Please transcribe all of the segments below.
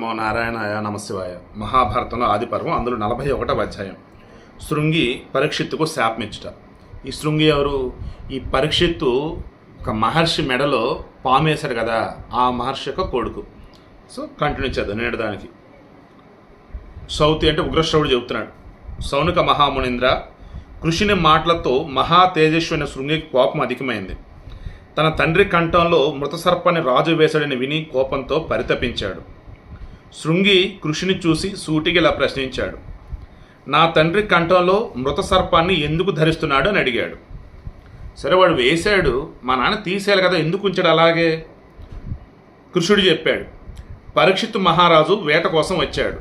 నమో నారాయణాయ నమశివాయ. మహాభారతంలో ఆది పర్వం అందులో నలభై ఒకటవ అధ్యాయం. శృంగి పరీక్షిత్తుకు శాపమిచ్చుట. ఈ శృంగి ఎవరు? ఈ పరీక్షిత్తు ఒక మహర్షి మెడలో పామేశారు కదా ఆ మహర్షి యొక్క కొడుకు. సో కంటిన్యూ చేద్దాం నేడు దానికి. సౌతి అంటే ఉగ్రశ్రవుడు చెబుతున్నాడు. సౌనిక మహామునింద్ర కృషిని మాటలతో మహా తేజస్వైన శృంగికి కోపం అధికమైంది. తన తండ్రి కంఠంలో మృత సర్పాన్ని రాజు వేశాడని విని కోపంతో పరితపించాడు. శృంగి కృషిని చూసి సూటిగిలా ఇలా ప్రశ్నించాడు. నా తండ్రి కంఠంలో మృత సర్పాన్ని ఎందుకు ధరిస్తున్నాడు అని అడిగాడు. సరే వాడు వేశాడు. మా నాన్న తీసేయాలి కదా ఎందుకు ఉంచాడు అలాగే? కృషుడు చెప్పాడు. పరీక్షిత్ మహారాజు వేట కోసం వచ్చాడు.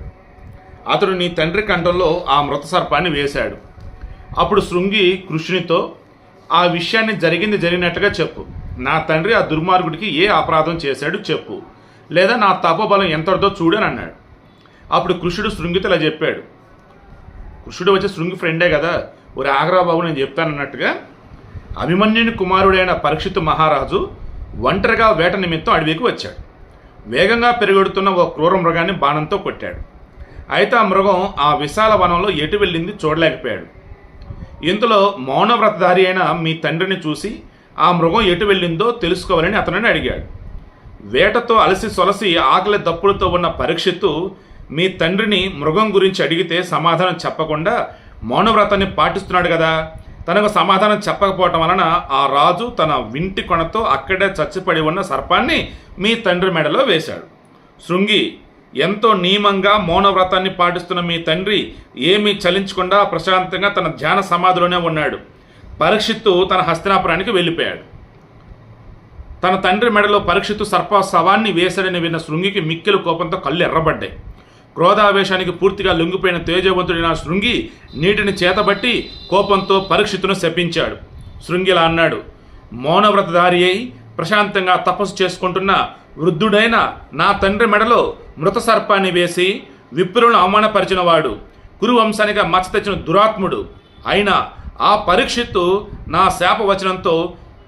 అతడు నీ తండ్రి కంఠంలో ఆ మృత సర్పాన్ని వేశాడు. అప్పుడు శృంగి కృషునితో ఆ విషయాన్ని జరిగింది జరిగినట్టుగా చెప్పు. నా తండ్రి ఆ దుర్మార్గుడికి ఏ అపరాధం చేశాడు చెప్పు. లేదా నా తపబలం ఎంతటిదో చూడని అన్నాడు. అప్పుడు కృషుడు శృంగితో ఇలా చెప్పాడు. కృషుడు వచ్చి శృంగి ఫ్రెండే కదా ఒరే ఆగ్రా బాబు నేను చెప్తానన్నట్టుగా అభిమన్యుని కుమారుడైన పరీక్షిత్ మహారాజు ఒంటరిగా వేట నిమిత్తం అడవికి వచ్చాడు. వేగంగా పెరుగుడుతున్న ఓ క్రూర మృగాన్ని బాణంతో కొట్టాడు. అయితే ఆ మృగం ఆ విశాల వనంలో ఎటు వెళ్ళింది చూడలేకపోయాడు. ఇంతలో మౌనవ్రతధారి అయిన మీ తండ్రిని చూసి ఆ మృగం ఎటు వెళ్ళిందో తెలుసుకోవాలని అతనిని అడిగాడు. వేటతో అలసి సొలసి ఆకలి దప్పులతో ఉన్న పరీక్షిత్తు మీ తండ్రిని మృగం గురించి అడిగితే సమాధానం చెప్పకుండా మౌనవ్రతాన్ని పాటిస్తున్నాడు కదా. తనకు సమాధానం చెప్పకపోవటం వలన ఆ రాజు తన వింటి కొనతో అక్కడే చచ్చిపడి ఉన్న సర్పాన్ని మీ తండ్రి మెడలో వేశాడు. శృంగి ఎంతో నియమంగా మౌనవ్రతాన్ని పాటిస్తున్న మీ తండ్రి ఏమీ చలించకుండా ప్రశాంతంగా తన ధ్యాన సమాధిలోనే ఉన్నాడు. పరీక్షిత్తు తన హస్తినాపురానికి వెళ్ళిపోయాడు. తన తండ్రి మెడలో పరీక్షిత్తు సర్ప శవాన్ని వేశాడని విన్న శృంగికి మిక్కిలు కోపంతో కళ్ళు ఎర్రబడ్డాయి. క్రోధావేశానికి పూర్తిగా లొంగిపోయిన తేజవంతుడైన శృంగి నీటిని చేతబట్టి కోపంతో పరీక్షిత్తును శపించాడు. శృంగిలా అన్నాడు మౌనవ్రతధారి అయి ప్రశాంతంగా తపస్సు చేసుకుంటున్న వృద్ధుడైన నా తండ్రి మెడలో మృత సర్పాన్ని వేసి విప్రులను అవమానపరిచినవాడు. కురువంశానిగా మచ్చ తెచ్చిన దురాత్ముడు. అయినా ఆ పరీక్షిత్తు నా శాపవచనంతో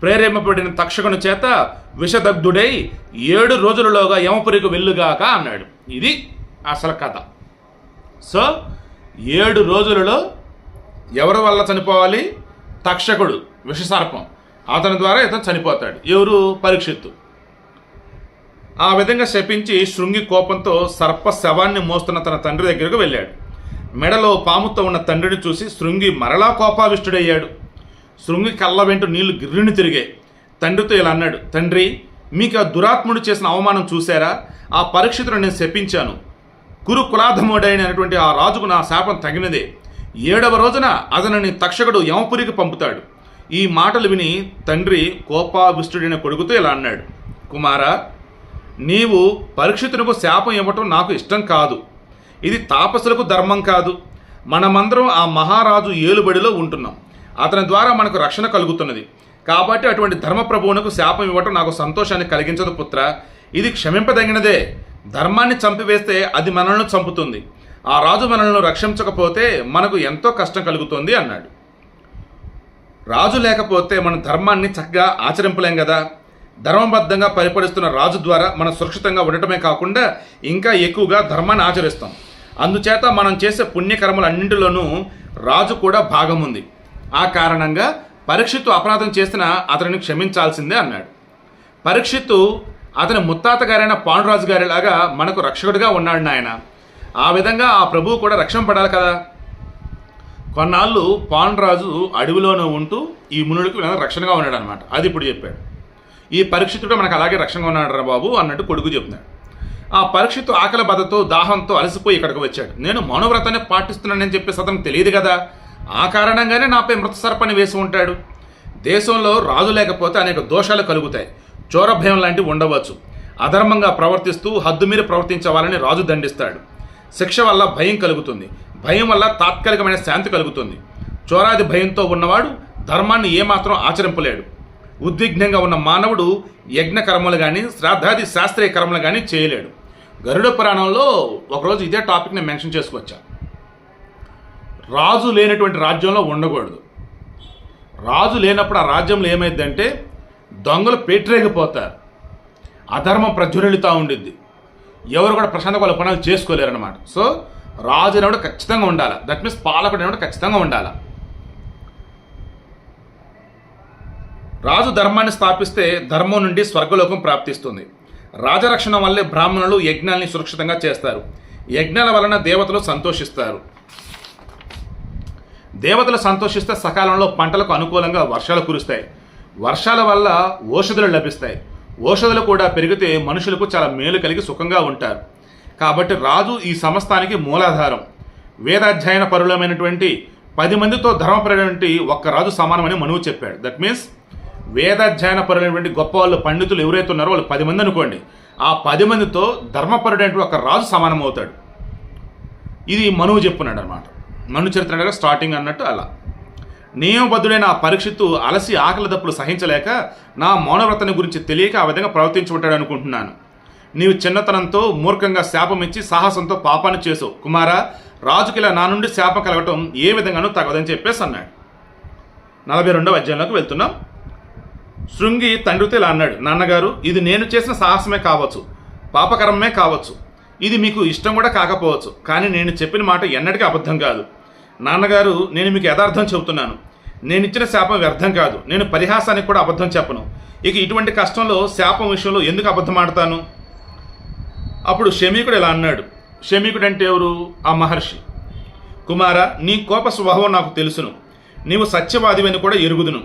ప్రేరేపబడిన తక్షకుని చేత విషదగ్ధుడై ఏడు రోజులలోగా యమపురికి వెళ్ళుగాక అన్నాడు. ఇది అసలు కథ. సో ఏడు రోజులలో ఎవరి వల్ల చనిపోవాలి? తక్షకుడు విషసర్పం. అతని ద్వారా ఇతను చనిపోతాడు. ఎవరు? పరీక్షిత్తు. ఆ విధంగా శపించి శృంగి కోపంతో సర్ప శవాన్ని మోస్తున్న తన తండ్రి దగ్గరకు వెళ్ళాడు. మెడలో పాముతో ఉన్న తండ్రిని చూసి శృంగి మరలా కోపావిష్టుడయ్యాడు. శృంగి కళ్ళ వెంట నీళ్ళు గిర్రిని తిరిగాయి. తండ్రితో ఇలా అన్నాడు తండ్రి మీకు ఆ దురాత్ముడు చేసిన అవమానం చూశారా? ఆ పరీక్షితును నేను శపించాను. కురు కులాధముడైనటువంటి ఆ రాజుకు నా శాపం తగినదే. ఏడవ రోజున అతనిని తక్షకుడు యమపురికి పంపుతాడు. ఈ మాటలు విని తండ్రి కోపావిష్టుడైన కొడుకుతో ఇలా అన్నాడు కుమారా నీవు పరీక్షితునకు శాపం ఇవ్వటం నాకు ఇష్టం కాదు. ఇది తాపసులకు ధర్మం కాదు. మనమందరం ఆ మహారాజు ఏలుబడిలో ఉంటున్నాం. అతని ద్వారా మనకు రక్షణ కలుగుతున్నది. కాబట్టి అటువంటి ధర్మప్రభువునకు శాపం ఇవ్వటం నాకు సంతోషాన్ని కలిగించదు పుత్ర. ఇది క్షమింపదగినదే. ధర్మాన్ని చంపివేస్తే అది మనల్ని చంపుతుంది. ఆ రాజు మనల్ని రక్షించకపోతే మనకు ఎంతో కష్టం కలుగుతుంది అన్నాడు. రాజు లేకపోతే మన ధర్మాన్ని చక్కగా ఆచరింపలేం కదా ధర్మబద్ధంగా పరిపాలిస్తున్న రాజు ద్వారా మనం సురక్షితంగా ఉండటమే కాకుండా ఇంకా ఎక్కువగా ధర్మాన్ని ఆచరిస్తాం. అందుచేత మనం చేసే పుణ్యకర్మలన్నింటిలోనూ రాజు కూడా భాగం ఉంది. ఆ కారణంగా పరీక్షిత్తు అపరాధం చేసిన అతనిని క్షమించాల్సిందే అన్నాడు. పరీక్షిత్తు అతని ముత్తాత గారైన పాండురాజు గారిలాగా మనకు రక్షకుడిగా ఉన్నాడు నాయన. ఆ విధంగా ఆ ప్రభువు కూడా రక్షణ పడాలి కదా. కొన్నాళ్ళు పాండురాజు అడవిలోనే ఉంటూ ఈ మునుడికి రక్షణగా ఉన్నాడు అనమాట అది ఇప్పుడు చెప్పాడు. ఈ పరీక్షితుడు మనకు అలాగే రక్షణగా ఉన్నాడు రా బాబు అన్నట్టు కొడుకు చెప్తున్నాడు. ఆ పరీక్షిత్ ఆకలి బాధతో దాహంతో అలసిపోయి ఇక్కడికి వచ్చాడు. నేను మౌనవ్రతాన్ని పాటిస్తున్నానని చెప్పేసి అతనికి తెలియదు కదా. ఆ కారణంగానే నాపై మృత సర్పని వేసి ఉంటాడు. దేశంలో రాజు లేకపోతే అనేక దోషాలు కలుగుతాయి. చోరభయం లాంటివి ఉండవచ్చు. అధర్మంగా ప్రవర్తిస్తూ హద్దుమీరి ప్రవర్తించే వాళ్ళని రాజు దండిస్తాడు. శిక్ష వల్ల భయం కలుగుతుంది. భయం వల్ల తాత్కాలికమైన శాంతి కలుగుతుంది. చోరాది భయంతో ఉన్నవాడు ధర్మాన్ని ఏమాత్రం ఆచరింపలేడు. ఉద్విగ్నంగా ఉన్న మానవుడు యజ్ఞ కర్మలు కానీ శ్రాద్ధాది శాస్త్రీయ కర్మలు కానీ చేయలేడు. గరుడ పురాణంలో ఒకరోజు ఇదే టాపిక్ని మెన్షన్ చేసుకోవచ్చా రాజు లేనటువంటి రాజ్యంలో ఉండకూడదు. రాజు లేనప్పుడు ఆ రాజ్యంలో ఏమైందంటే దొంగలు పెట్టరేగిపోతారు అధర్మం ప్రజ్వరిల్లుతూ ఉండిద్ది. ఎవరు కూడా ప్రశాంత వాళ్ళ పనులు చేసుకోలేరనమాట సో రాజు అనేవాడు ఖచ్చితంగా ఉండాలి. దట్ మీన్స్ పాలకుడు అనేవాడు ఖచ్చితంగా ఉండాలి. రాజు ధర్మాన్ని స్థాపిస్తే ధర్మం నుండి స్వర్గలోకం ప్రాప్తిస్తుంది. రాజరక్షణ వల్లే బ్రాహ్మణులు యజ్ఞాల్ని సురక్షితంగా చేస్తారు. యజ్ఞాల వలన దేవతలు సంతోషిస్తారు. దేవతలు సంతోషిస్తే సకాలంలో పంటలకు అనుకూలంగా వర్షాలు కురుస్తాయి. వర్షాల వల్ల ఓషధులు లభిస్తాయి. ఓషధులు కూడా పెరిగితే మనుషులకు చాలా మేలు కలిగి సుఖంగా ఉంటారు. కాబట్టి రాజు ఈ సమస్తానికి మూలాధారం. వేదాధ్యయన పరులమైనటువంటి పది మందితో ధర్మపరమైనటువంటి ఒక్క రాజు సమానమని మనువు చెప్పాడు. దట్ మీన్స్ వేదాధ్యయన పరులైనటువంటి గొప్ప వాళ్ళు పండితులు ఎవరైతే ఉన్నారో వాళ్ళు పది మంది అనుకోండి. ఆ పది మందితో ధర్మపరుడైనటువంటి ఒక రాజు సమానం అవుతాడు ఇది మనువు చెప్పున్నాడు అనమాట మను చరిత్రగా స్టార్టింగ్ అన్నట్టు అలా. నియమబద్ధుడైన ఆ పరీక్షిత్తు అలసి ఆకలి దప్పులు సహించలేక నా మౌనవ్రతని గురించి తెలియక ఆ విధంగా ప్రవర్తించుకుంటాడు అనుకుంటున్నాను. నీవు చిన్నతనంతో మూర్ఖంగా శాపం ఇచ్చి సాహసంతో పాపాన్ని చేసావు. కుమారా రాజుకిలా నా నుండి శాపం కలగటం ఏ విధంగానూ తగదని చెప్పేసి అన్నాడు. నలభై రెండవ అధ్యాయంలోకి వెళ్తున్నాం. శృంగి తండ్రితో ఇలా అన్నాడు నాన్నగారు ఇది నేను చేసిన సాహసమే కావచ్చు పాపకరమే కావచ్చు. ఇది మీకు ఇష్టం కూడా కాకపోవచ్చు కానీ నేను చెప్పిన మాట ఎన్నటికీ అబద్ధం కాదు. నాన్నగారు నేను మీకు యథార్థం చెబుతున్నాను. నేను ఇచ్చిన శాపం వ్యర్థం కాదు. నేను పరిహాసానికి కూడా అబద్ధం చెప్పను. ఇక ఇటువంటి కష్టంలో శాపం విషయంలో ఎందుకు అబద్ధం ఆడతాను? అప్పుడు షమీకుడు ఇలా అన్నాడు. షమీకుడు అంటే ఎవరు? ఆ మహర్షి. కుమార నీ కోప స్వభావం నాకు తెలుసును. నీవు సత్యవాదివని కూడా ఎరుగుదును.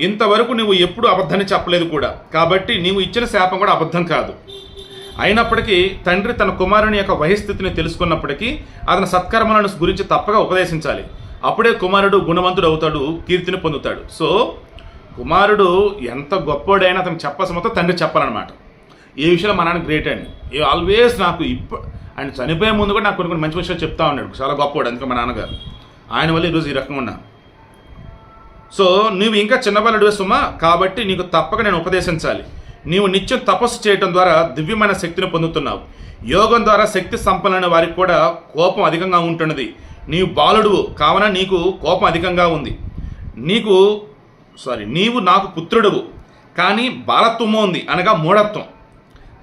ఇంతవరకు నువ్వు ఎప్పుడు అబద్ధాన్ని చెప్పలేదు కూడా. కాబట్టి నీవు ఇచ్చిన శాపం కూడా అబద్ధం కాదు. అయినప్పటికీ తండ్రి తన కుమారుని యొక్క వహిస్థితిని తెలుసుకున్నప్పటికీ అతని సత్కర్మలను గురించి తప్పగా ఉపదేశించాలి. అప్పుడే కుమారుడు గుణవంతుడు అవుతాడు కీర్తిని పొందుతాడు. సో కుమారుడు ఎంత గొప్పోడైనా అతను చెప్పాల్సిన మొత్తం తండ్రి చెప్పాలన్నమాట. ఈ విషయంలో మా నాన్న గ్రేట్ అండి. ఈ ఆల్వేస్ నాకు ఇప్పుడు ఆయన చనిపోయే ముందు కూడా నాకు కొన్ని కొన్ని మంచి విషయాలు చెప్తా ఉన్నాడు. చాలా గొప్పవాడు అందుకే మా నాన్నగారు. ఆయన వల్ల ఈరోజు ఈ రకంగా ఉన్నా. సో నువ్వు ఇంకా చిన్నబాలుడివే సుమా కాబట్టి నీకు తప్పక నేను ఉపదేశించాలి. నీవు నిత్యం తపస్సు చేయటం ద్వారా దివ్యమైన శక్తిని పొందుతున్నావు. యోగం ద్వారా శక్తి సంపన్న వారికి కూడా కోపం అధికంగా ఉంటున్నది. నీవు బాలుడువు కావున నీకు కోపం అధికంగా ఉంది. నీకు సారీ నీవు నాకు పుత్రుడువు కానీ బాలత్వము ఉంది అనగా మూఢత్వం.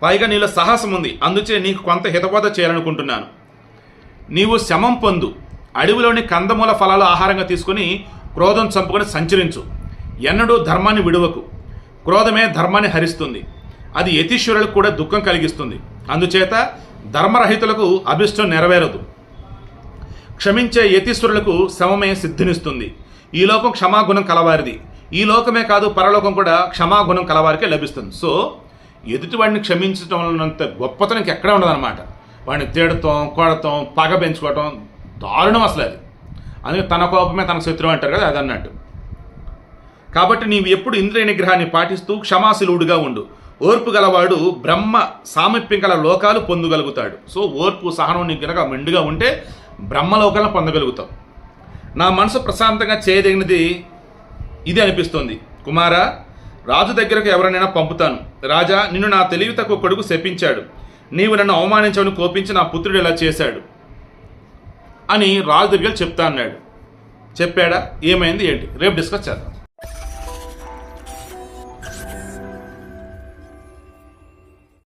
పైగా నీలో సాహసం ఉంది అందుచే నీకు కొంత హితబోధ చేయాలనుకుంటున్నాను. నీవు శమం పొందు అడవిలోని కందమూల ఫలాలు ఆహారంగా తీసుకుని క్రోధం చంపుకొని సంచరించు. ఎన్నడూ ధర్మాన్ని విడువకు. క్రోధమే ధర్మాన్ని హరిస్తుంది. అది యతీశ్వరులకు కూడా దుఃఖం కలిగిస్తుంది. అందుచేత ధర్మరహితులకు అభిష్టం నెరవేరదు. క్షమించే యతీశ్వరులకు శమమే సిద్ధినిస్తుంది. ఈ లోకం క్షమాగుణం కలవారిది. ఈ లోకమే కాదు పరలోకం కూడా క్షమాగుణం కలవారికే లభిస్తుంది. సో ఎదుటి వాడిని క్షమించడం వలనంత గొప్పతనం ఎక్కడ ఉండదన్నమాట. వాడిని తేడతాం కొడటం పగ పెంచుకోవటం దారుణం అసలు అది అందుకే తన కోపమే తన శత్రువు అంటారు కదా అది అన్నట్టు. కాబట్టి నీవు ఎప్పుడు ఇంద్రియ నిగ్రహాన్ని పాటిస్తూ క్షమాశీలుడుగా ఉండు. ఓర్పు గలవాడు బ్రహ్మ సామీప్యం గల లోకాలు పొందగలుగుతాడు. సో ఓర్పు సహనం నీకు గనక మెండుగా ఉంటే బ్రహ్మలోకాలను పొందగలుగుతావు. నా మనసు ప్రశాంతంగా చేయదగినది ఇది అనిపిస్తుంది. కుమారా రాజు దగ్గరకు ఎవరినైనా పంపుతాను. రాజా నిన్ను నా తెలివి తక్కువ కొడుకు శపించాడు. నీవు నన్ను అవమానించవని కోపించి నా పుత్రుడు ఇలా చేశాడు అని రాజు దగ్గర చెప్తా అన్నాడు. చెప్పాడా? ఏమైంది? ఏంటి? రేపు డిస్కస్ చేద్దాం.